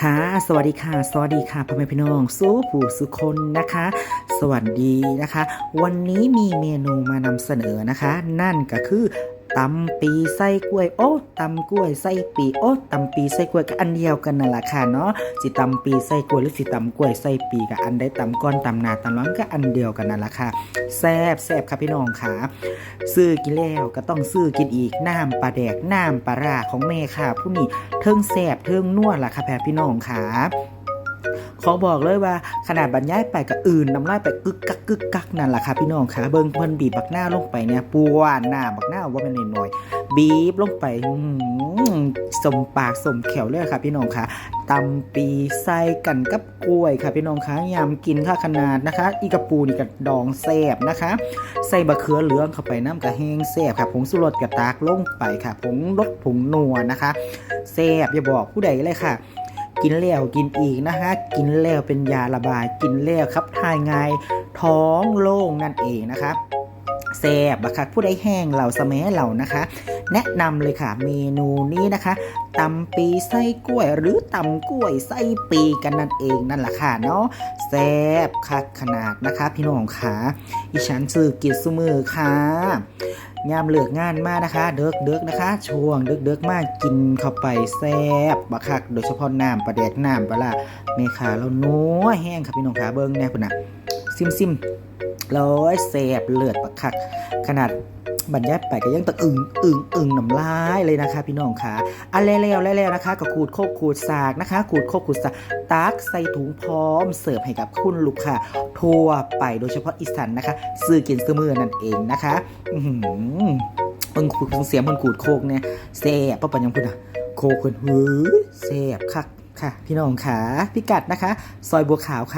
ค่ะ สวัสดีค่ะ สวัสดีค่ะพ่อแม่พี่น้องสู้ผู้สุคนนะคะ สวัสดีนะคะ วันนี้มีเมนูมานำเสนอนะคะ นั่นก็คือ ตำปีไส้กล้วย โอ้ตำกล้วยไส้ปีโอ้ตำปีไส้กล้วยก็อันเดียวกันนั่นแหละค่ะเนาะสิตำปีไส้กล้วยหรือสิตำกล้วยไส้ปีกับอันได้ตำก้อนตำนาตำน้องก็อันเดียวกันนั่นแหละค่ะแซบแซบค่ะพี่น้องค่ะซื้อกินแล้วก็ต้องซื้อกินอีกน้ำปลาแดกน้ำปลาราของแม่ค่ะ ผู้นี้เทิงแสบเทิงนวดล่ะค่ะแพ่พี่น้องค่ะ ขอบอกเลยว่าขนาดบรรยายไปกับอื่นน้ำลายไปกึกกักกึกกักนั่นแหละค่ะพี่น้องค่ะเบิ้งเพิ่นบีบบักหน้าลงไปเนี่ยปวนหน้าบักหน้าว่าเป็นหน่อยบีบลงไปสมปากสมแขวเลยค่ะพี่น้องค่ะตำปีใส่กันกับกล้วยค่ะพี่น้องค่ะยำกินค่ะขนาดนะคะ อีกระปูนี่กับดองแซบนะคะ ใส่บะเขือเหลืองเข้าไปน้ำกระแห้งแซบค่ะผงสุรสกระตากลงไปค่ะผงรสผงนัวนะคะแซบอย่าบอกผู้ใดเลยค่ะ กินแล้วกินอีกนะคะกินแล้วเป็นยาระบาย กินแล้วครับทายง่ายท้องโล่งนั่นเองนะคะแซ่บอะค่ะผู้ใดแห้งเหล่าสมัเหล่านะคะ แนะนำเลยค่ะเมนูนี้นะคะตำปีไส้กล้วย หรือตำกล้วยไส้ปีกันนั่นเองนั่นแหละค่ะเนาะแซ่บคักขนาดนะคะ พี่น้องค่ะอีฉันซื้อกินซุมือค่ะ ยามเลือกงานมานะคะ เดิกเดิกนะคะ ช่วงเดิกเดิกมากกินเข้าไปแซ่บบักคัก โดยเฉพาะน้ำปลาแดกน้ำปลาร้าเมขาเราหนัวแห้งค่ะพี่น้องขาเบิ้งแน่พุ่นนะซิมซิมร้อยแซ่บเลือดบักคัก ขนาด บรรยายไปก็ยังตะอึงอึงอึงน้ำลายเลยนะคะ พี่น้องค่ะอันแล้วแล้วแล้วนะคะก็ขูดโคกขูดสากนะคะขูดโคกขูดสากตักใส่ถุงพร้อมเสิร์ฟให้กับคุณลูกค้าทั่วไปโดยเฉพาะอีสานนะคะ ซื้อกินซื้อมือนั่นเองนะคะอือหือเบิ่งขูดเสียงมันขูดโคกเนี่ยแซ่บปะปัญญังพุ่นอะโคกคนหือแซ่บคักค่ะ พี่น้องขาพิกัดนะคะ ซอยบัวขาวค่ะ